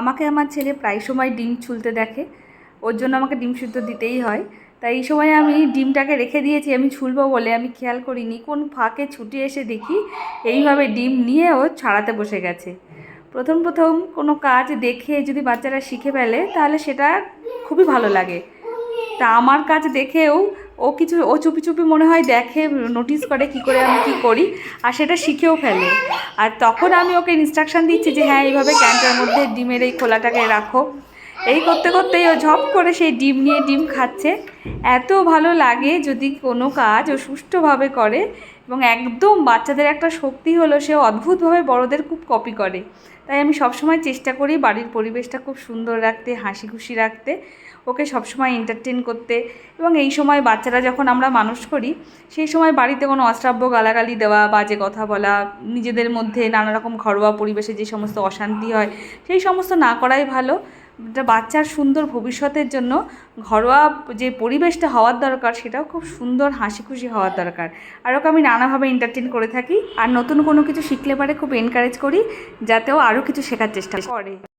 আমাকে আমার ছেলে প্রায় সময় ডিম ছুলতে দেখে। ওর জন্য আমাকে ডিম সিদ্ধ দিতেই হয়। তাই এই সময় আমি ডিমটাকে রেখে দিয়েছি, আমি ছুলবো বলে আমি খেয়াল করিনি। কোন ফাঁকে ছুটে এসে দেখি এইভাবে ডিম নিয়ে ও ছাড়াতে বসে গেছে। প্রথম প্রথম কোনো কাজ দেখে যদি বাচ্চারা শিখে ফেলে, তাহলে সেটা খুবই ভালো লাগে। তা আমার কাজ দেখেও ও কিছু, ও চুপি চুপি মনে হয় দেখে নোটিস করে কি করে আমি কি করি, আর সেটা শিখেও ফেলে। আর তখন আমি ওকে ইনস্ট্রাকশান দিচ্ছি যে হ্যাঁ এইভাবে ক্যান্টার মধ্যে ডিমের এই খোলাটাকে রাখো। এই করতে করতেই ও ঝপ করে সেই ডিম নিয়ে ডিম খাচ্ছে। এত ভালো লাগে যদি কোনো কাজ ও সুষ্ঠুভাবে করে এবং একদম বাচ্চাদের একটা শক্তি হলো সে অদ্ভুতভাবে বড়দের খুব কপি করে। তাই আমি সবসময় চেষ্টা করি বাড়ির পরিবেশটা খুব সুন্দর রাখতে হাসি খুশি রাখতে, ওকে সবসময় এন্টারটেন করতে এবং এই সময় বাচ্চারা যখন আমরা মানুষ করি, সেই সময় বাড়িতে কোনো অশ্রাব্য গালাগালি দেওয়া, বাজে কথা বলা, নিজেদের মধ্যে নানা রকম ঘরোয়া পরিবেশে যে সমস্ত অশান্তি হয়, সেই সমস্ত না করাই ভালো। বাচ্চার সুন্দর ভবিষ্যতের জন্য ঘরোয়া যে পরিবেশটা হওয়ার দরকার, সেটাও খুব সুন্দর হাসি খুশি হওয়ার দরকার। আর ওকে আমি নানাভাবে এন্টারটেন করে থাকি। আর নতুন কোনো কিছু শিখলে পারে খুব এনকারেজ করি যাতেও আরও কিছু শেখার চেষ্টা করে।